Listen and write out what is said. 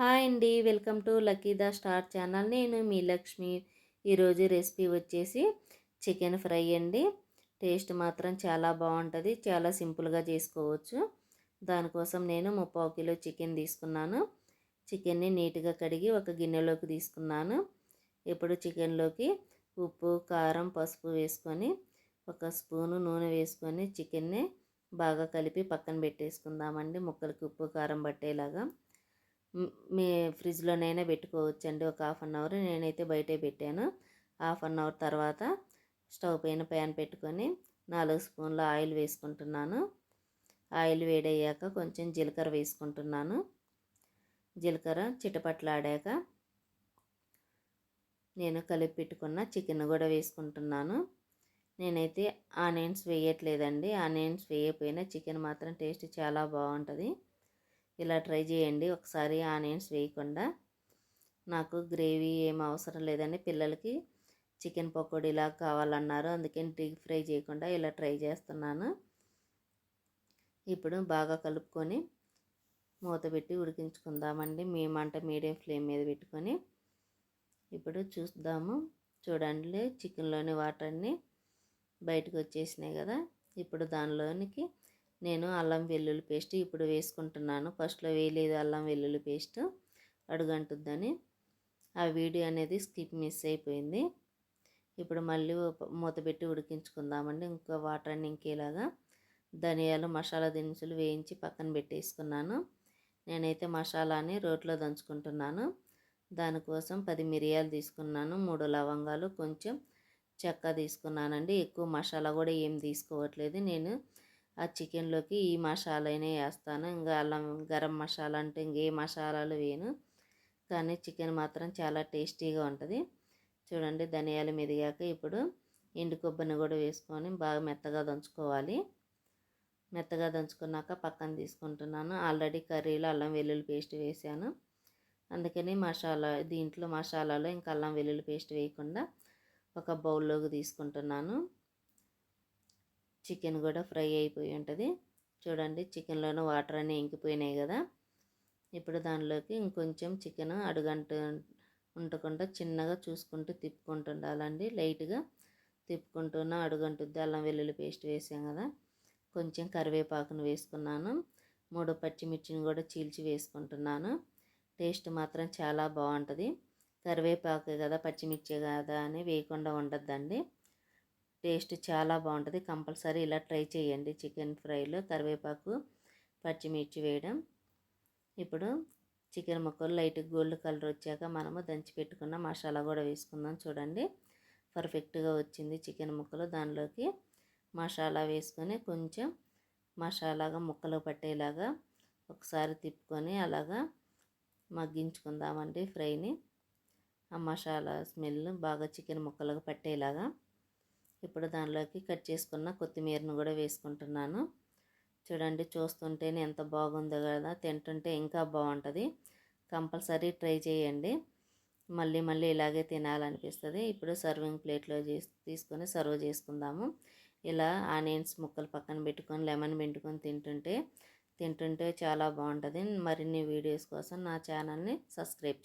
Hi అండి. Welcome to lucky the star channel. నేను మీ లక్ష్మి. ఈరోజు రెసిపీ వచ్చేసి చికెన్ ఫ్రై అండి. టేస్ట్ మాత్రం చాలా బాగుంటుంది. చాలా సింపుల్గా చేసుకోవచ్చు. దానికోసం నేను ముప్పావు కిలో చికెన్ తీసుకున్నాను. చికెన్ని నీట్గా కడిగి ఒక గిన్నెలోకి తీసుకున్నాను. ఇప్పుడు చికెన్లోకి ఉప్పు కారం పసుపు వేసుకొని ఒక స్పూను నూనె వేసుకొని చికెన్ని బాగా కలిపి పక్కన పెట్టేసుకుందామండి. ముక్కలకి ఉప్పు కారం పట్టేలాగా. మీ ఫ్రిడ్జ్లోనైనా పెట్టుకోవచ్చండి. ఒక హాఫ్ అన్ అవర్ నేనైతే బయటే పెట్టాను. హాఫ్ అన్ అవర్ తర్వాత స్టవ్ పైన ప్యాన్ పెట్టుకొని నాలుగు స్పూన్ల ఆయిల్ వేసుకుంటున్నాను. ఆయిల్ వేడయ్యాక కొంచెం జీలకర్ర వేసుకుంటున్నాను. జీలకర్ర చిటపట్లాడాక నేను కలిపి పెట్టుకున్న చికెన్ కూడా వేసుకుంటున్నాను. నేనైతే ఆనియన్స్ వేయట్లేదండి. ఆనియన్స్ వేయకపోయినా చికెన్ మాత్రం టేస్ట్ చాలా బాగుంటుంది. ఇలా ట్రై చేయండి. ఒకసారి ఆనియన్స్ వేయకుండా. నాకు గ్రేవీ ఏం అవసరం లేదండి. పిల్లలకి చికెన్ పకోడీలా కావాలన్నారు. అందుకని డీప్ ఫ్రై చేయకుండా ఇలా ట్రై చేస్తున్నాను. ఇప్పుడు బాగా కలుపుకొని మూత పెట్టి ఉడికించుకుందామండి. మేమంట మీడియం ఫ్లేమ్ మీద పెట్టుకొని. ఇప్పుడు చూద్దాము. చూడండి చికెన్లోని వాటర్ని బయటకు వచ్చేసినాయి కదా. ఇప్పుడు దానిలోనికి నేను అల్లం వెల్లుల్లి పేస్ట్ ఇప్పుడు వేసుకుంటున్నాను. ఫస్ట్లో వేయలేదు అల్లం వెల్లుల్లి పేస్ట్. అడుగంటుద్దని. ఆ వీడియో అనేది స్కిప్ మిస్ అయిపోయింది. ఇప్పుడు మళ్ళీ మూత పెట్టి ఉడికించుకుందామండి. ఇంకా వాటర్ అన్ని ఇంకేలాగా ధనియాలు మసాలా దినుసులు వేయించి పక్కన పెట్టేసుకున్నాను. నేనైతే మసాలాని రోట్లో దంచుకుంటున్నాను. దానికోసం పది మిరియాలు తీసుకున్నాను. మూడు లవంగాలు కొంచెం చెక్క తీసుకున్నానండి. ఎక్కువ మసాలా కూడా ఏం తీసుకోవట్లేదు. నేను ఆ చికెన్లోకి ఈ మసాలానే వేస్తాను ఇంకా అల్లం గరం మసాలా అంటే ఇంకే మసాలాలు వేయను. కానీ చికెన్ మాత్రం చాలా టేస్టీగా ఉంటుంది. చూడండి ధనియాలు మెదిగాక ఇప్పుడు ఎండు కొబ్బరిని కూడా వేసుకొని బాగా మెత్తగా దంచుకోవాలి. మెత్తగా దంచుకున్నాక పక్కన తీసుకుంటున్నాను. ఆల్రెడీ కర్రీలో అల్లం వెల్లుల్లి పేస్ట్ వేసాను. అందుకని మసాలా దీంట్లో మసాలాలో ఇంకా అల్లం వెల్లుల్లి పేస్ట్ వేయకుండా ఒక బౌల్లోకి తీసుకుంటున్నాను. చికెన్ కూడా ఫ్రై అయిపోయి ఉంటుంది. చూడండి చికెన్లోనూ వాటర్ అన్నీ ఇంకిపోయినాయి కదా. ఇప్పుడు దానిలోకి ఇంకొంచెం చికెన్ అడుగంట ఉండకుండా చిన్నగా చూసుకుంటూ తిప్పుకుంటూ ఉండాలండి లైట్గా తిప్పుకుంటున్న అడుగంటుద్ది. అల్లం వెల్లుల్లి పేస్ట్ వేసాం కదా. కొంచెం కరివేపాకును వేసుకున్నాను. మూడు పచ్చిమిర్చిని కూడా చీల్చి వేసుకుంటున్నాను. టేస్ట్ మాత్రం చాలా బాగుంటుంది. కరివేపాకు కదా పచ్చిమిర్చి కదా అని వేయకుండా ఉండద్దండి. టేస్ట్ చాలా బాగుంటుంది. కంపల్సరీ ఇలా ట్రై చేయండి. చికెన్ ఫ్రైలో కరివేపాకు పచ్చిమిర్చి వేయడం. ఇప్పుడు చికెన్ ముక్కలు లైట్ గోల్డ్ కలర్ వచ్చాక మనము దంచి పెట్టుకున్న మసాలా కూడా వేసుకుందాం చూడండి. పర్ఫెక్ట్గా వచ్చింది చికెన్ ముక్కలు. దానిలోకి మసాలా వేసుకొని కొంచెం మసాలాగా ముక్కలు పట్టేలాగా ఒకసారి తిప్పుకొని అలాగా మగ్గించుకుందామండి ఫ్రైని. ఆ మసాలా స్మెల్ బాగా చికెన్ ముక్కలకు పట్టేలాగా. ఇప్పుడు దానిలోకి కట్ చేసుకున్న కొత్తిమీరను కూడా వేసుకుంటున్నాను. చూడండి చూస్తుంటేనే ఎంత బాగుందో కదా. తింటుంటే ఇంకా బాగుంటుంది. కంపల్సరీ ట్రై చేయండి. మళ్ళీ మళ్ళీ ఇలాగే తినాలనిపిస్తుంది. ఇప్పుడు సర్వింగ్ ప్లేట్లో తీసుకొని సర్వ్ చేసుకుందాము. ఇలా ఆనియన్స్ ముక్కలు పక్కన పెట్టుకొని లెమన్ పెట్టుకొని తింటుంటే తింటుంటే చాలా బాగుంటుంది. మరిన్ని వీడియోస్ కోసం నా ఛానల్ని సబ్స్క్రైబ్